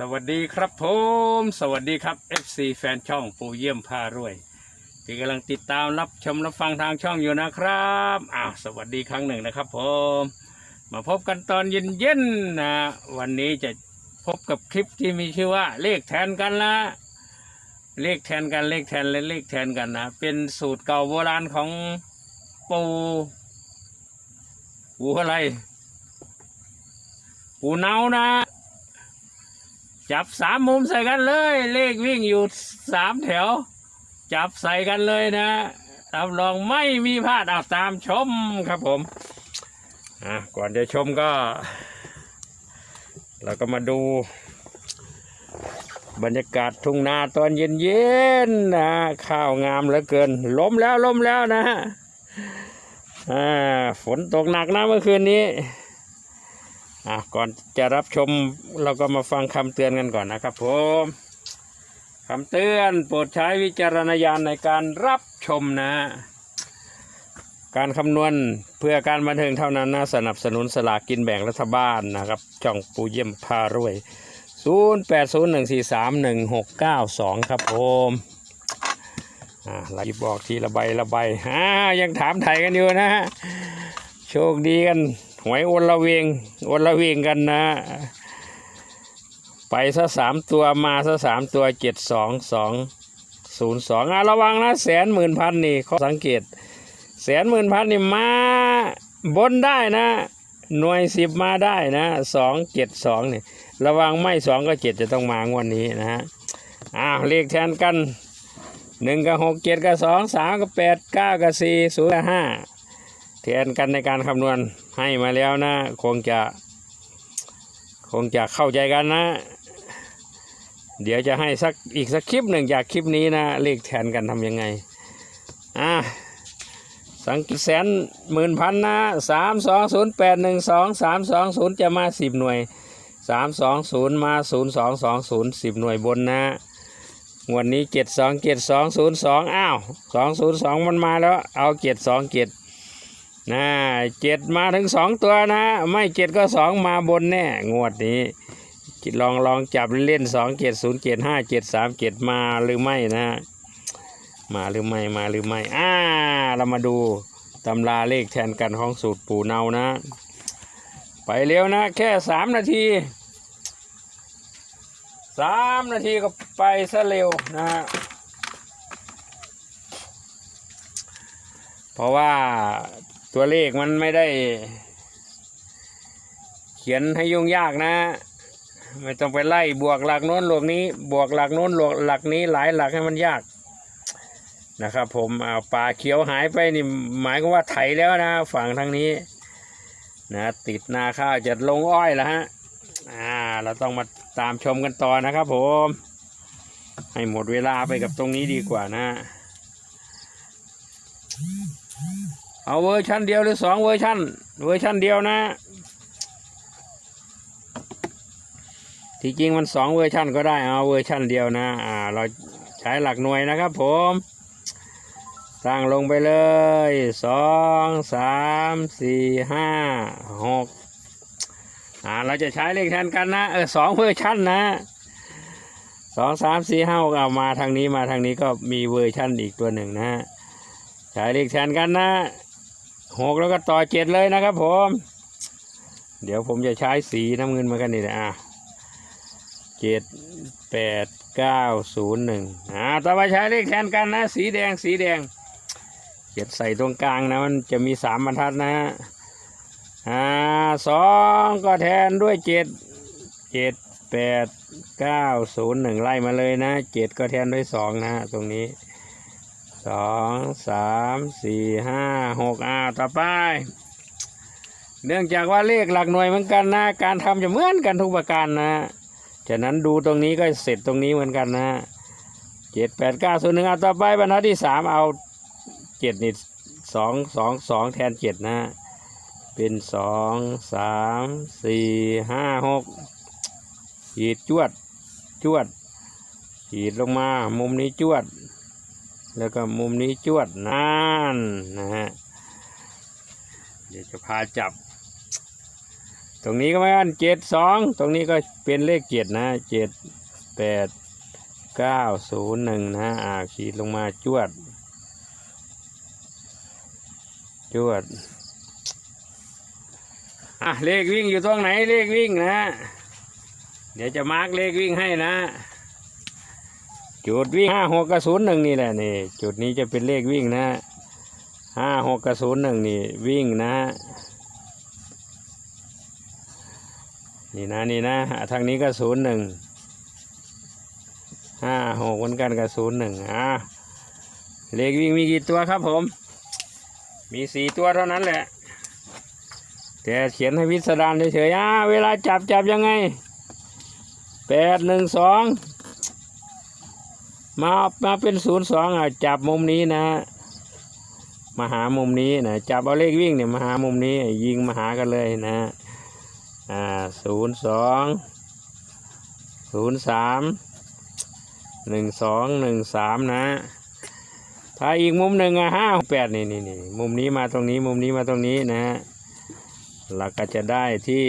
สวัสดีครับผม สวัสดีครับ FC แฟนช่องปูเยี่ยมพารวย ที่กำลังติดตามรับชมรับฟังทางช่องอยู่นะครับอ้าวสวัสดีครั้งหนึ่งนะครับผม มาพบกันตอนเย็นๆนะวันนี้จะพบกับคลิปที่มีชื่อว่าเลขแทนกันละเลขแทนกันเลขแทนและเลขแทนกันนะเป็นสูตรเก่าโบราณของปูปูอะไร ปูเนานะ จับสามมุมใส่กันเลย เลขวิ่งอยู่สามแถว จับใส่กันเลยนะรับรองไม่มีพลาดเอาตามชมครับผมอะก่อนจะชมก็ เราก็มาดู บรรยากาศทุ่งนาตอนเย็นๆนะข้าวงามเหลือเกิน ล้มแล้วล้มแล้วนะฝนตกหนักนะเมื่อคืนนี้ อะก่อนจะรับชมเราก็มาฟังคำเตือนกันก่อนนะครับผมคำเตือนโปรดใช้วิจารณญาณในการรับชมนะ การคำนวณเพื่อการบันเทิงเท่านั้นนะสนับสนุนสลากกินแบ่งรัฐบาลนะครับช่องปูเยี่ยมพารวย 0801431692 ครับผมอ่าไล่บอกทีละใบละใบอ่ายังถามไทยกันอยู่นะฮะโชคดีกัน หวยวนละเวงวนละเวงกันนะ ไปซะสามตัวมาซะสามตัวเจ็ดสองสองศูนย์สองอะระวังนะแสนหมื่นพันนี่ข้อสังเกต แสนหมื่นพันนี่มาบนได้นะ หน่วยสิบมาได้นะสองเจ็ดสองนี่ระวังไม่สองก็เจ็ดจะต้องมางวดนี้นะฮะอ้าวเลขแทนกันหนึ่งกับหกเจ็ดกับสองสามกับแปดเก้ากับสี่ศูนย์กับห้า แทนกันในการคำนวณให้มาแล้วนะ คงจะ คงจะเข้าใจกันนะ เดี๋ยวจะให้สักอีกสักคลิปหนึ่งจากคลิปนี้นะ เลขแทนกันทำยังไง อะสังเกตแสนหมื่นพันนะสามสองศูนย์แปดหนึ่งสองสามสองศูนย์จะมาสิบหน่วยสามสองศูนย์มาศูนย์สองสองศูนย์สิบหน่วยบนนะงวันนี้เจ็ดสองเจ็ดสองศูนย์สองอ้าวสองศูนย์สองมันมาแล้ว เอาเจ็ดสองเจ็ด นะเจ็ดมาถึงสองตัวนะ ไม่เจ็ดก็สองมาบนแน่งวดนี้ลองลองจับเล่นสองเจ็ดศูนย์เจ็ดห้าเจ็ดสามเจ็ดมาหรือไม่นะ มาหรือไม่มาหรือไม่อ่าเรามาดูตำราเลขแทนกันของสูตรปู่เนานะ ไปเร็วนะ แค่สามนาทีสามนาทีก็ไปซะเร็วนะ เพราะว่า ตัวเลขมันไม่ได้ เขียนให้ยุ่งยากนะ ไม่ต้องไปไล่บวกหลักโน้นหลวกนี้ บวกหลักโน้นหลวกหลักนี้หลายหลักให้มันยากนะครับผมเอาป่าเขียวหายไปนี่หมายก็ว่าไถแล้วนะฝั่งทางนี้นะติดนาข้าวจะลงอ้อยแล้วฮะอ่าเราต้องมาตามชมกันต่อนะครับผม ให้หมดเวลาไปกับตรงนี้ดีกว่านะ เอาเวอร์ชันเดียวหรือสองเวอร์ชันเวอร์ชันเดียวนะ ที่จริงมันสองเวอร์ชันก็ได้เอาเวอร์ชันเดียวนะอ่าเราใช้หลักหน่วยนะครับผมสร้างลงไปเลยสองสามสี่ห้าหกอ่าเราจะใช้เลขแทนกันนะเออสองเวอร์ชันนะสองสามสี่ห้าหกเอามาทางนี้มาทางนี้ก็มีเวอร์ชันอีกตัวหนึ่งนะใช้เลขแทนกันนะ หกแล้วก็ต่อเจ็ดเลยนะครับผม เดี๋ยวผมจะใช้สีน้ำเงินมากันนี่แหละอะเจ็ดแปดเก้าศูนย์หนึ่งอ่าต่อไปใช้เลขแทนกันนะ สีแดงสีแดงเขียนใส่ตรงกลางนะมันจะมีสามบรรทัดนะอ่าสองก็แทนด้วยเจ็ดเจ็ดแปดเก้าศูนย์หนึ่งไล่มาเลยนะเจ็ดก็แทนด้วยสองนะตรงนี้ สองสามสี่ห้าหกอ่าต่อไป เนื่องจากว่าเลขหลักหน่วยเหมือนกันนะ การทำจะเหมือนกันทุกประการนะฉะนั้นดูตรงนี้ก็เสร็จตรงนี้เหมือนกันนะเจ็ดแปดเก้าศูนย์หนึ่งเอาต่อไปบรรทัดที่สามเอาเจ็ดนี่สองสองสองแทนเจ็ดนะ เป็นสองสามสี่ห้าหกขีดจวดจวดขีดลงมา มุมนี้จวด แล้วก็มุมนี้จวดนั่นนะฮะ เดี๋ยวจะพาจับ ตรงนี้ก็เหมือนกันเจ็ดสองตรงนี้ก็เป็นเลขเจ็ดนะเจ็ดแปดเก้าศูนย์หนึ่งนะอ่าขีดลงมาจวด จวด อะเลขวิ่งอยู่ตรงไหนเลขวิ่งนะ เดี๋ยวจะมาร์กเลขวิ่งให้นะ จุดวิ่งห้าหกกระสุนหนึ่งนี่แหละนี่ จุดนี้จะเป็นเลขวิ่งนะห้าหกกระสุนหนึ่งนี่วิ่งนะนี่นะนี่นะทางนี้ก็ศูนย์หนึ่งห้าหกเหมือนกันกับศูนย์หนึ่งอะเลขวิ่งมีกี่ตัวครับผม มีสี่ตัวเท่านั้นแหละ แต่เขียนให้พิสดารเฉยๆอะเวลาจับจับยังไงแปดหนึ่งสอง มามาเป็นศูนย์สองอะจับมุมนี้นะ มาหามุมนี้นะจับเอาเลขวิ่งเนี่ยมาหามุมนี้ ยิงมาหากันเลยนะ อ่าศูนย์สองศูนย์สามหนึ่งสองหนึ่งสามนะถ้าอีกมุมหนึ่งอะห้าแปดนี่นี่นี่มุมนี้มาตรงนี้มุมนี้มาตรงนี้นะเราก็จะได้ที่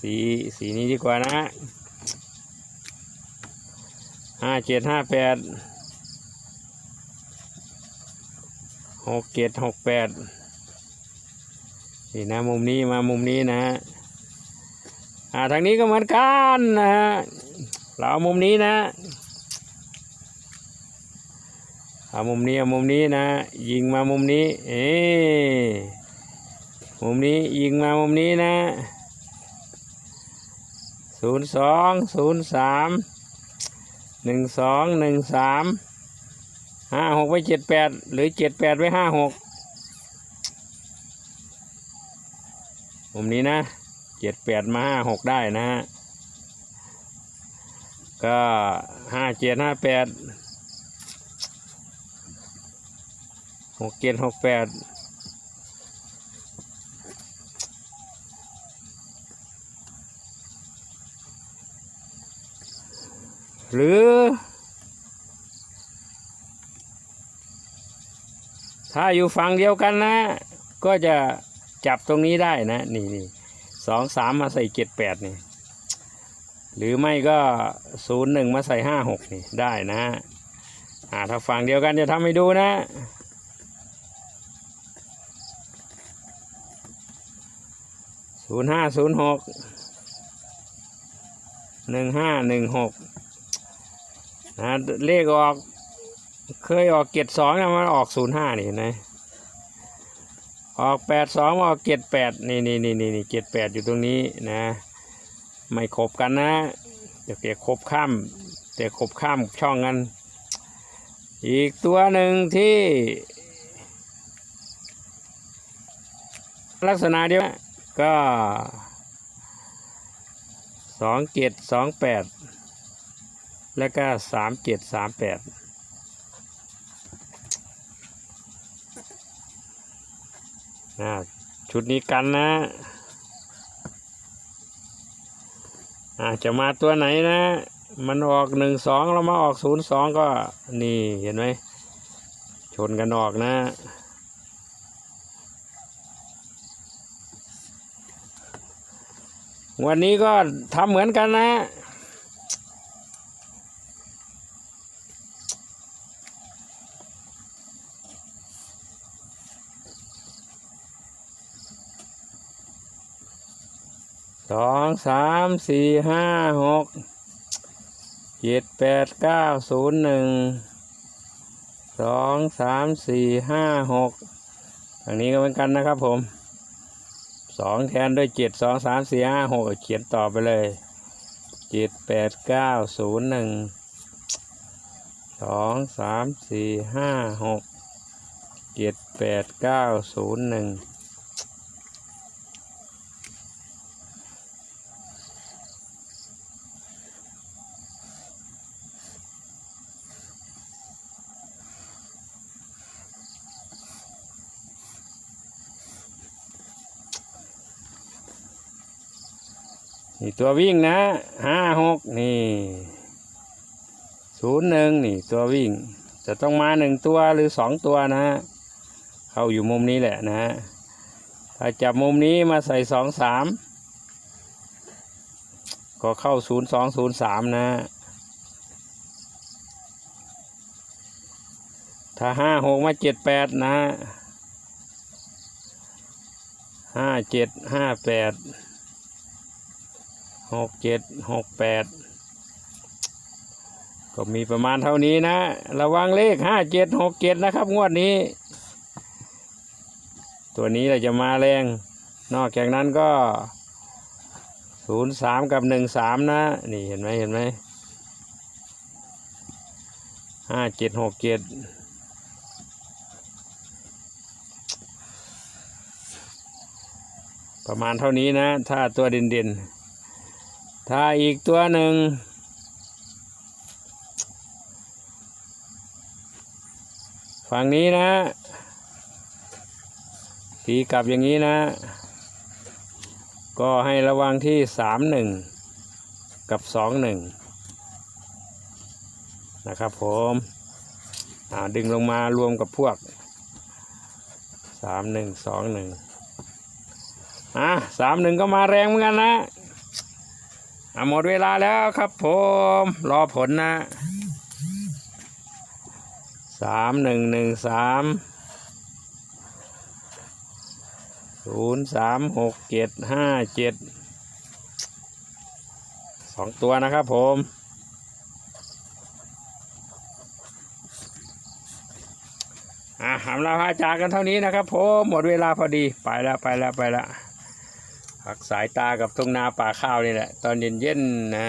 สีสีนี้ดีกว่านะ ห้าเจ็ดห้าแปดหกเจ็ดหกแปดนี่นะมุมนี้มามุมนี้นะฮะอ่าทางนี้ก็เหมือนกันนะฮะเราเอามุมนี้นะเอามุมนี้เอามุมนี้นะ ยิงมามุมนี้เอ๊มุมนี้ยิงมามุมนี้นะศูนย์สองศูนย์สาม หนึ่งสองหนึ่งสามห้าหกไว้เจ็ดแปดหรือเจ็ดแปดไว้ห้าหกมุมนี้นะเจ็ดแปดมาห้าหกได้นะฮะก็ห้าเจ็ดห้าแปดหกเจ็ดหกแปด หรือ ถ้าอยู่ฝั่งเดียวกันนะ ก็จะจับตรงนี้ได้นะ นี่นี่สองสามมาใส่เจ็ดแปดนี่หรือไม่ก็ศูนย์หนึ่งมาใส่ห้าหกนี่ได้นะอ่าถ้าฝั่งเดียวกันจะทำให้ดูนะศูนย์ห้าศูนย์หกหนึ่งห้าหนึ่งหก นะเลขออก เคยออกเจ็ดสองมันออกศูนย์ห้านี่นไหมออกแปดสองออกเจ็ดแปดนี่นี่นี่นี่เจ็ดแปดอยู่ตรงนี้นะ ไม่ครบกันนะเดี๋ยวเดี๋ยวครบข้ามแต่ครบข้ามช่องกัน อีกตัวหนึ่งที่ ลักษณะเดียวก็สองเจ็ดสองแปด แล้วก็สามเจ็ดสามแปดนะชุดนี้กันนะอาจจะมาตัวไหนนะ มันออกหนึ่งสองเรามาออกศูนย์สองก็นี่เห็นไหมชนกันออกนะ วันนี้ก็ทำเหมือนกันนะ สองสามสี่ห้าหกเจ็ดแปดเก้าศูนย์หนึ่งสองสามสี่ห้าหกทางนี้ก็เหมือนกันนะครับผมสองแทนด้วยเจ็ดสองสามสี่ห้าหกเขียนต่อไปเลยเจ็ดแปดเก้าศูนย์หนึ่งสองสามสี่ห้าหกเจ็ดแปดเก้าศูนย์หนึ่ง นี่ตัววิ่งนะห้าหกนี่ศูนย์หนึ่งนี่ตัววิ่ง จะต้องมาหนึ่งตัวหรือสองตัวนะฮะเข้าอยู่มุมนี้แหละนะฮะถ้าจับมุมนี้มาใส่สองสามก็เข้าศูนย์สองศูนย์สามนะถ้าห้าหกมาเจ็ดแปดนะห้าเจ็ดห้าแปด หกเจ็ดหกแปดก็มีประมาณเท่านี้นะ ระวังเลขห้าเจ็ดหกเจ็ดนะครับ งวดนี้ ตัวนี้เราจะมาแรง นอกจากนั้นก็ศูนย์สามกับหนึ่งสามนะ นี่เห็นไหมเห็นไหมห้าเจ็ดหกเจ็ดประมาณเท่านี้นะ ถ้าตัวเด่นๆ ถ้าอีกตัวหนึ่ง ฝั่งนี้นะ ตีกลับอย่างนี้นะ ก็ให้ระวังที่สามหนึ่งกับสองหนึ่งนะครับผมดึงลงมารวมกับพวกสามหนึ่งสองหนึ่งอะสามหนึ่งก็มาแรงเหมือนกันนะ หมดเวลาแล้วครับผม รอผลนะสามหนึ่งหนึ่งสามศูนย์สามหกเจ็ดห้าเจ็ดสองตัวนะครับผม อะหำลาพาจากกันเท่านี้นะครับผม หมดเวลาพอดีไปแล้วไปแล้วไปแล้ว พักสายตากับทุ่งนาป่าข้าวนี่แหละ ตอนเย็นๆนะ